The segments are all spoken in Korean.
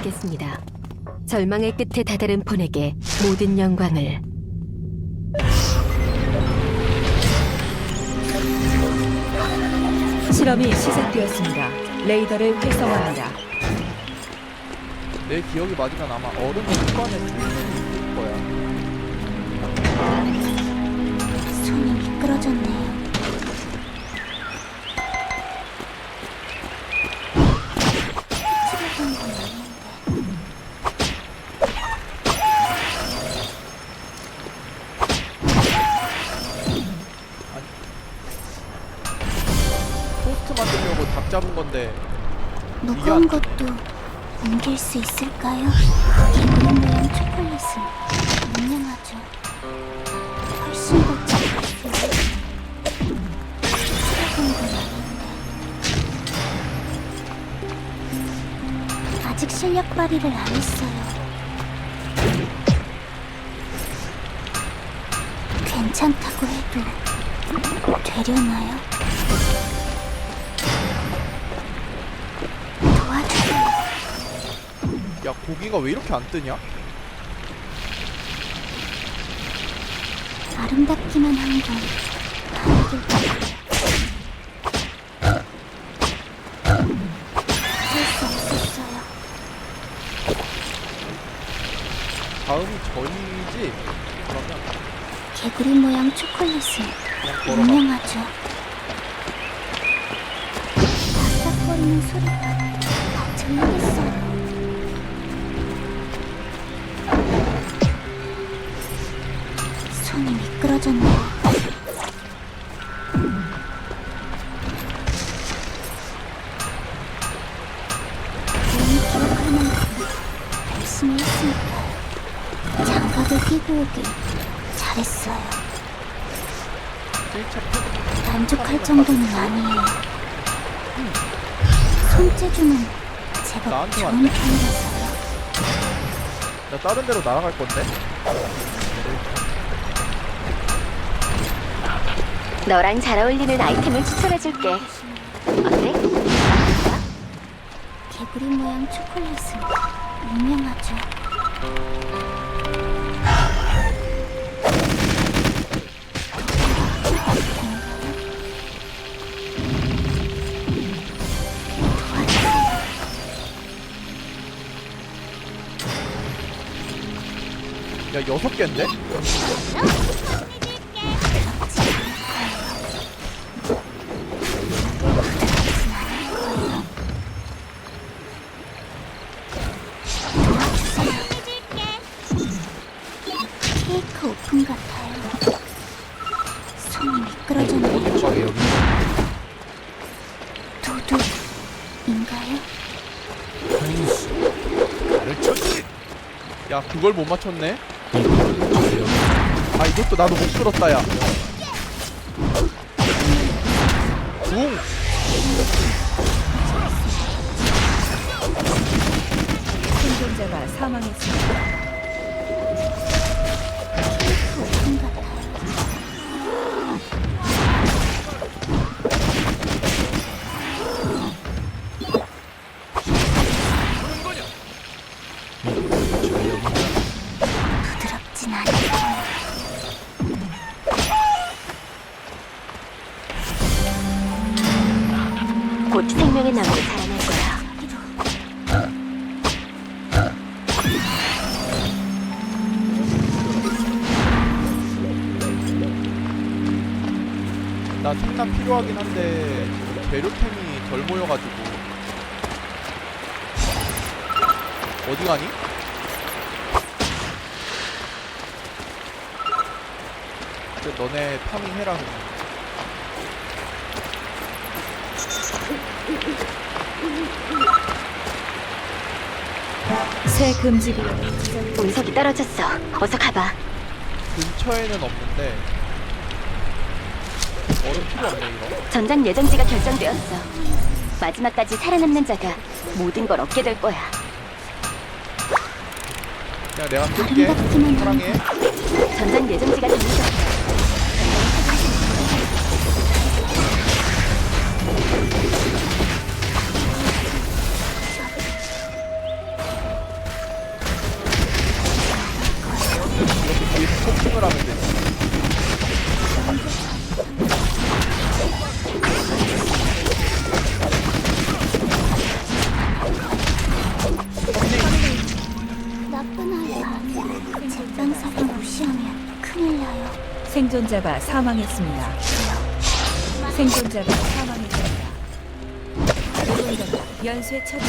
하겠습니다. 절망의 끝에 다다른 폰에게 모든 영광을 실험이 시작되었습니다. 레이더를 활성화합니다. 내 기억이 맞으면 아마 얼음의 후반에 죽을 거야. 손이 미끄러졌네 무거운 것도 옮길 수 있을까요? 개구리 모양 초콜릿은 유명하죠. 훨씬 더 작았어요. 치료한 건 아닌데. 아직 실력 발휘를 안 했어요. 괜찮다고 해도 되려나요? 야 고기가 왜 이렇게 안 뜨냐? 아름답기만 한 건 할수 없었어요. 다음이 저희지? 그러면 개구리 모양 초콜릿은 그냥 걸어가. 유명하죠. 바싹거리는 소리 오길 잘했어요. 만족할 정도는 아니에요. 손재주는 제법 나한테 좋은 왔네. 편이라서요. 나 다른 데로 날아갈 건데? 너랑 잘 어울리는 아이템을 추천해줄게. 어때? 개구리 모양 초콜릿은 유명하죠. 야 여섯 개인데? 케이크 오픈 같아요. 손이 미끄러졌네요. 저기 여기 도둑인가요? 야 그걸 못 맞췄네? 아 이것도 나도 못 풀었다 야 붕! 생존자가 사망했습니다. 나무로 자라날 거야. 나 생산 필요하긴 한데 재료템이 덜 모여가지고 어디 가니? 그 너네 파밍 해라 그냥 새 금지 구역 운석이 떨어졌어. 어서 가봐. 근처에는 없는데 얼음 필요 없네 이거 전장 예정지가 결정되었어. 마지막까지 살아남는 자가 모든 걸 얻게 될 거야. 그냥 내가 끌게 사랑해 전장 예정지가 정해졌어. 제장사를 무시하면 생존자가 사망했습니다. 연쇄 처치.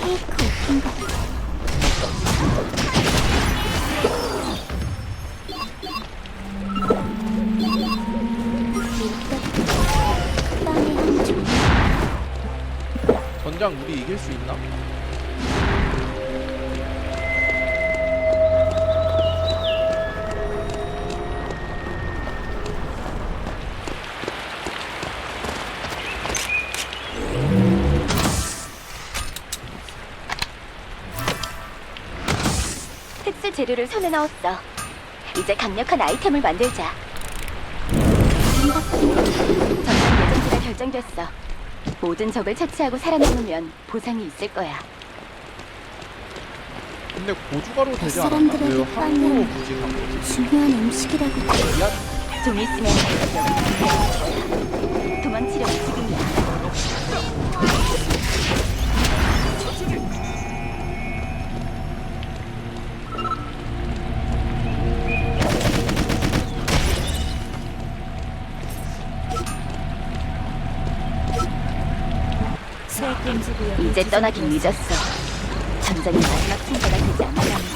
케이크. 전장 우리 이길 수 있나? 특수 재료를 손에 넣었어. 이제 강력한 아이템을 만들자. 전장 예정지가 결정됐어. 모든 적을 처치하고 살아남으면 보상이 있을 거야. 근데 고주가로 되지 않았나? 사람들에게 왜 함부로 빵은 굳이 간 거지? 중요한 음식이라고. 좀 있으면 여기 도망치려면 지금 이 이제 떠나긴. 늦었어. 전장이 마지막 승자가 되지. 아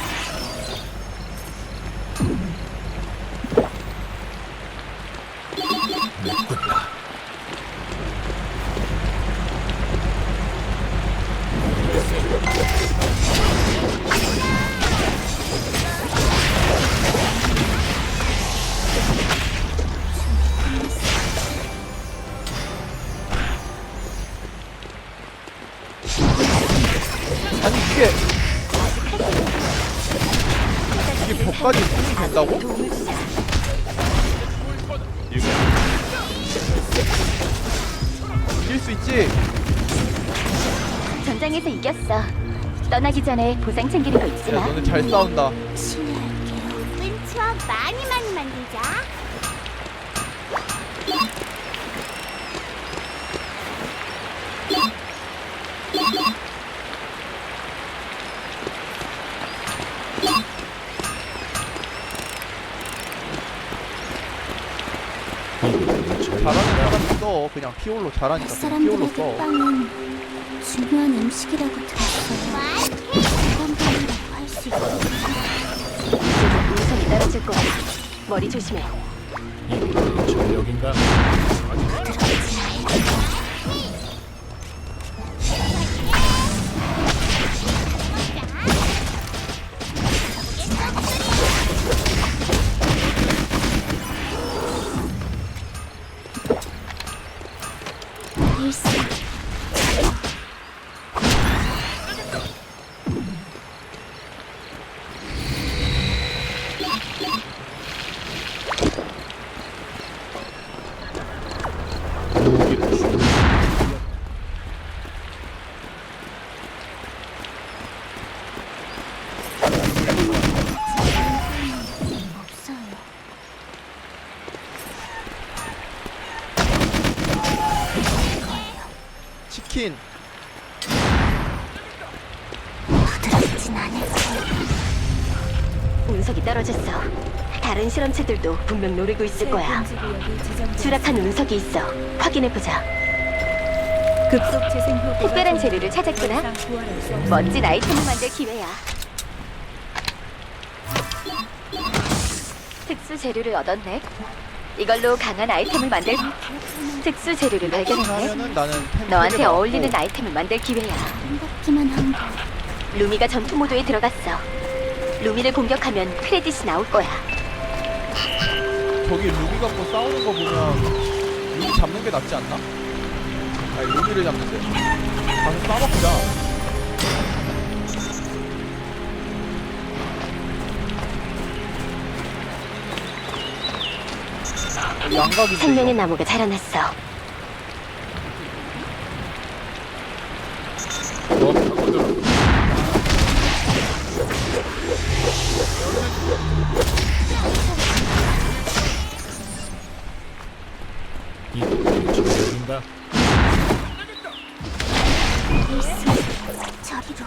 수 있지? 전장에서 이겼어. 떠나기 전에 보상 챙기는 거 잊지 야 마. 너네 잘 싸운다. 예쁜 추억 많이 많이 만들자. 잘하는 사람 써 그냥 피올로 잘하니까 그냥 피올로 사람들에게 써 빵은 중요한 음식이라고 들었어요. 건강이라고 할 수 있어요. 떨어질 거야. 머리 조심해. 전력인가? 일상. 치킨 부드럽진 않을 거예요. 운석이 떨어졌어. 다른 실험체들도 분명 노리고 있을 새 거야. 추락한 운석이 있어. 확인해 보자. 급속 재생 효과가 특별한 좀 재료를 찾았구나. 더 이상 수. 멋진 아이템을 만들 기회야. 특수 재료를 얻었네. 이걸로 강한 아이템을 만들 특수 재료를 발견했네. 하면은 나는 템 너한테 어울리는 아이템을 만들 기회야. 반갑기만 한 거. 루미가 전투 모드에 들어갔어. 루미를 공격하면 크레딧이 나올 거야. 저기 루비 갖고 싸우는 거 보면 루비 잡는 게 낫지 않나? 아니 루비를 잡는데 가서 싸먹자 양각이지. 생명의 나무가 자라났어. 저기로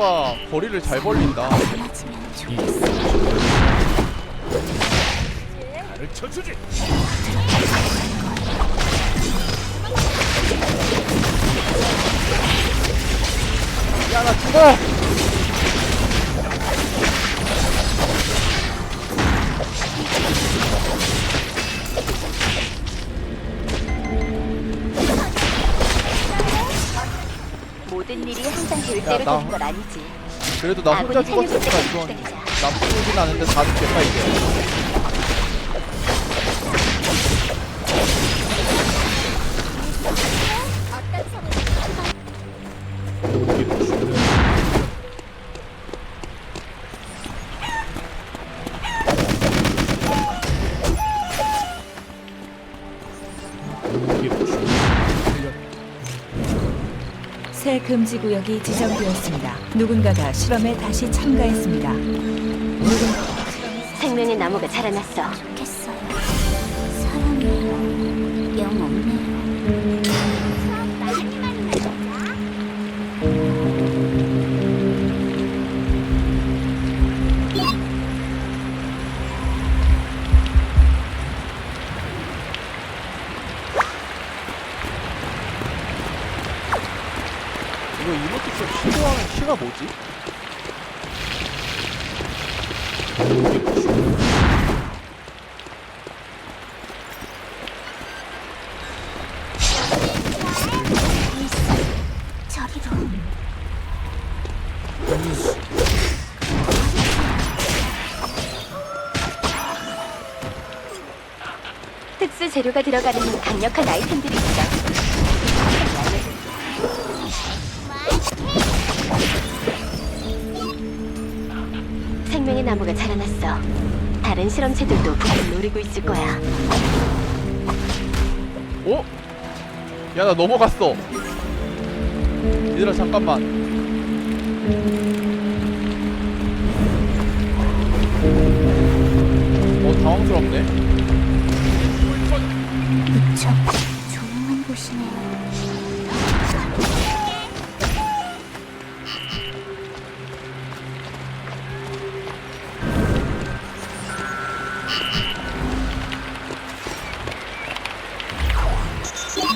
피올로가 거리를 잘 벌린다. 맞으면 좋 가르쳐 주지. 야나 죽어! 모든 일이 항상 야, 나- 되는 건 아니지. 그래도 나 혼자 아군이 죽었으니까 이건 기다리자. 나쁘진 않은데 다 죽겠다 이제. 금지 구역이 지정되었습니다. 누군가가 실험에 다시 참가했습니다. 생명의 나무가 자라났어. 특수 재료가 들어가는 강력한 아이템들이 있어. 생명의 나무가 자라났어. 다른 실험체들도 분명 노리고 있을 거야. 어? 야 나 넘어갔어. 얘들아 잠깐만. 어 당황스럽네. 무척 조용한 곳이네요.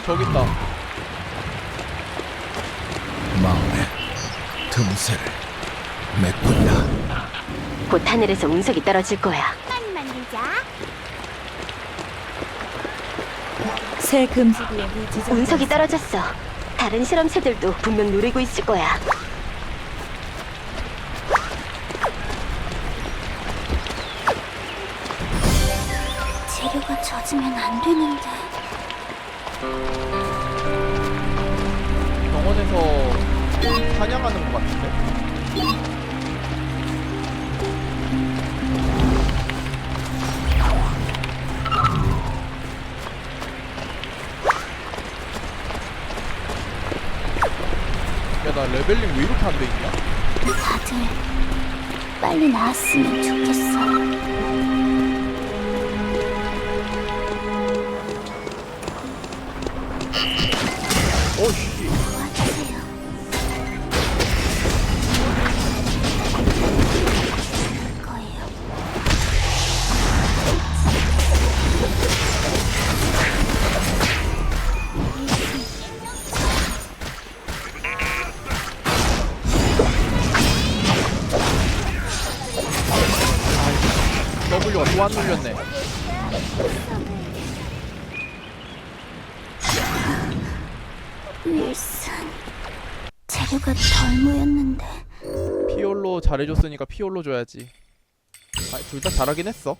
저기 있다. 마음의 틈새를 메꾼다. 곧 하늘에서 운석이 떨어질 거야. 많이 만들자. 새 금지 구역이 지정되었습니다. 운석이 떨어졌어. 다른 실험체들도 분명 노리고 있을 거야. 재료가 젖으면 안 되는데. 병원에서 사냥하는 것 같은데. 나 레벨링 왜 이렇게 안 돼 있냐? 다들 빨리 나았으면 좋겠어. W가 또안 눌렸네. 윌슨. 재료가 덜 모였는데. 피올로 잘해줬으니까 피올로 줘야지. 아, 둘 다 잘하긴 했어.